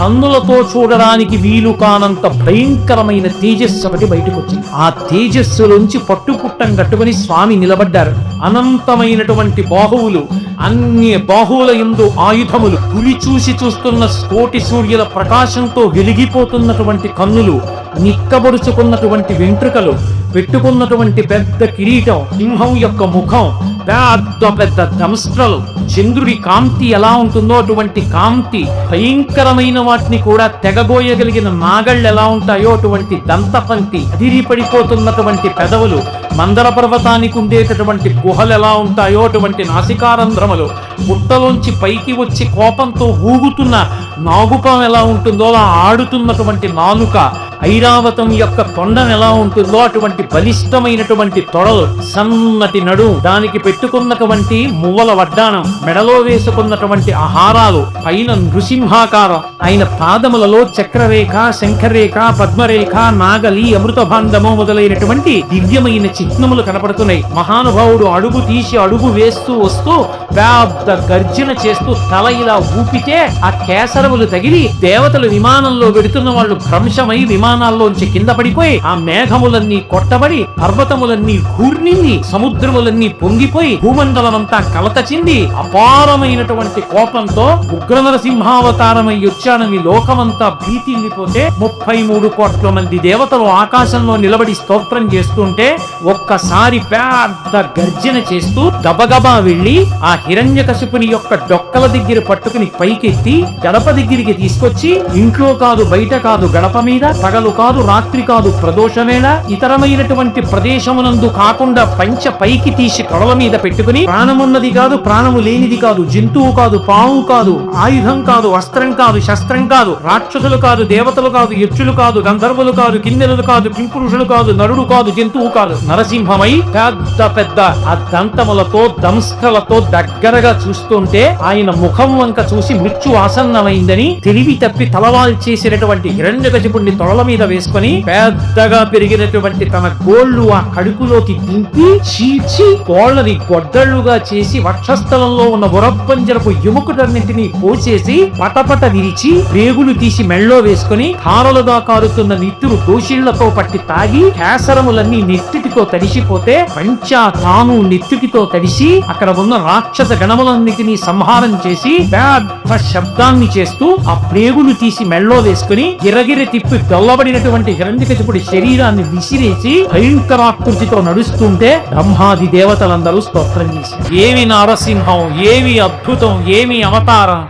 కన్నులతో చూడడానికి వీలు కానంత భయంకరమైన తేజస్సు ఒకటి బయటకు వచ్చింది ఆ తేజస్సులోంచి పట్టుపుట్టం కట్టుకుని స్వామి నిలబడ్డారు. అనంతమైనటువంటి బాహువులు అన్ని బాహువుల ఎందు ఆయుధములు పులి చూసి చూస్తున్న కోటి సూర్యుల ప్రకాశంతో వెలిగిపోతున్నటువంటి కన్నులు నిక్కబరుచుకున్నటువంటి వెంట్రుకలు పెట్టుకున్నటువంటి పెద్ద కిరీటం సింహం యొక్క ముఖం పెద్ద పెద్ద ధంస్ట్రలు చంద్రుడి కాంతి ఎలా ఉంటుందో అటువంటి కాంతి భయంకరమైన వాటిని కూడా తెగబోయగలిగిన నాగళ్ళు ఎలా ఉంటాయో అటువంటి దంతపంక్తి అదిరి పడిపోతున్నటువంటి పెదవులు మందర పర్వతానికి ఉండేటటువంటి గుహలు ఎలా ఉంటాయో అటువంటి నాసికారంధ్రములు పుట్టలోంచి పైకి వచ్చి కోపంతో ఊగుతున్న నాగుపం ఎలా ఉంటుందో అలా ఆడుతున్నటువంటి నాలుక ఐరావతం యొక్క తొండం ఎలా ఉంటుందో అటువంటి బలిష్టమైనటువంటి తొడలు సన్నటి నడు దానికి పెట్టుకున్నటువంటి మువ్వల వడ్డాణం మెడలో వేసుకున్నటువంటి ఆహారాలు పైన నృసింహాకారం ఆయన పాదములలో చక్రరేఖ శంఖరేఖ పద్మరేఖ నాగలి అమృత భాండము మొదలైనటువంటి దివ్యమైన చిహ్నములు కనపడుతున్నాయి. మహానుభావుడు అడుగు తీసి అడుగు వేస్తూ వస్తూ పెద్ద గర్జన చేస్తూ తల ఇలా ఊపితే ఆ కేసరములు తగిలి దేవతలు విమానంలో వెడుతున్న వాళ్ళు భ్రంశమై విమానాల్లోంచి కింద పడిపోయి ఆ మేఘములన్నీ కొట్టబడి పర్వతములన్నీ కూర్నింది సముద్రములన్నీ పొంగిపోయి భూమండలమంతా కలత చెంది అపారమైనటువంటి కోపంతో ఉగ్ర నరసింహావతారమై వచ్చానని లోకమంతా భీతిల్లిపోతే ముప్పై మూడు కోట్ల మంది దేవతలు ఆకాశంలో నిలబడి స్తోత్రం చేస్తుంటే ఒక్కసారి పెద్ద గర్జన చేస్తూ గబగబా వెళ్ళి ఆ హిరణ్యకశిపుని యొక్క డొక్కల దగ్గర పట్టుకుని పైకెత్తి గడప దగ్గరికి తీసుకొచ్చి ఇంట్లో కాదు బయట కాదు గడప మీద పగలు కాదు రాత్రి కాదు ప్రదోషమేళ ఇతరమైనటువంటి ప్రదేశమునందు కాకుండా పంచ పైకి తీసి కొడవ మీద పెట్టుకుని ప్రాణమున్నది కాదు ప్రాణము లేనిది కాదు జంతువు కాదు పాము కాదు ఆయుధం కాదు వస్త్రం కాదు శస్త్రం కాదు రాక్షసులు కాదు దేవతలు కాదు యక్షులు కాదు గంధర్వులు కాదు కిందెలు కాదు కింపురుషులు కాదు నరుడు కాదు జంతువు కాదు నరసింహమై పెద్ద పెద్ద ఆ దంతములతో దంస్ట్రలతో దగ్గరగా చూస్తుంటే ఆయన ముఖం వంక చూసి మృత్యు ఆసన్నమైందని తెలివి తప్పి తలవాల్ చేసినటువంటి హిరణ్యకశిపుణ్ణి తొడల మీద వేసుకొని పెద్దగా పెరిగినటువంటి తన గోళ్ళు ఆ కడుపులోకి దింపి చీచి కోళ్ళని గొడ్డళ్ళుగా చేసి వక్షస్థలంలో ఉన్న ఉరప్పంజరపు ఎముకటన్నింటినీ పోసేసి పటపట విరిచి రేగులు తీసి మెళ్ళో వేసుకొని ధారలుగా కారుతున్న నిత్తురు దోషిళ్ళతో పట్టి తాగి కేసరములన్నీ నెత్తిటితో తడిసిపోతే పంచా తాను నెత్తిటితో తడిసి అక్కడ ఉన్న రాక్షస గణములన్నిటినీ సంహారం చేసి పెద్ద శబ్దాన్ని చేస్తూ ఆ ప్రేగులు తీసి మెళ్ళో వేసుకుని గిరగిర తిప్పి దొల్లబడినటువంటి హిరణ్యకశిపుడి శరీరాన్ని విసిరేసి భయంకరాకృతితో నడుస్తుంటే బ్రహ్మాది దేవతలందరూ స్తోత్రం చేశారు. ఏమి నరసింహం ఏమి అద్భుతం ఏమి అవతారం?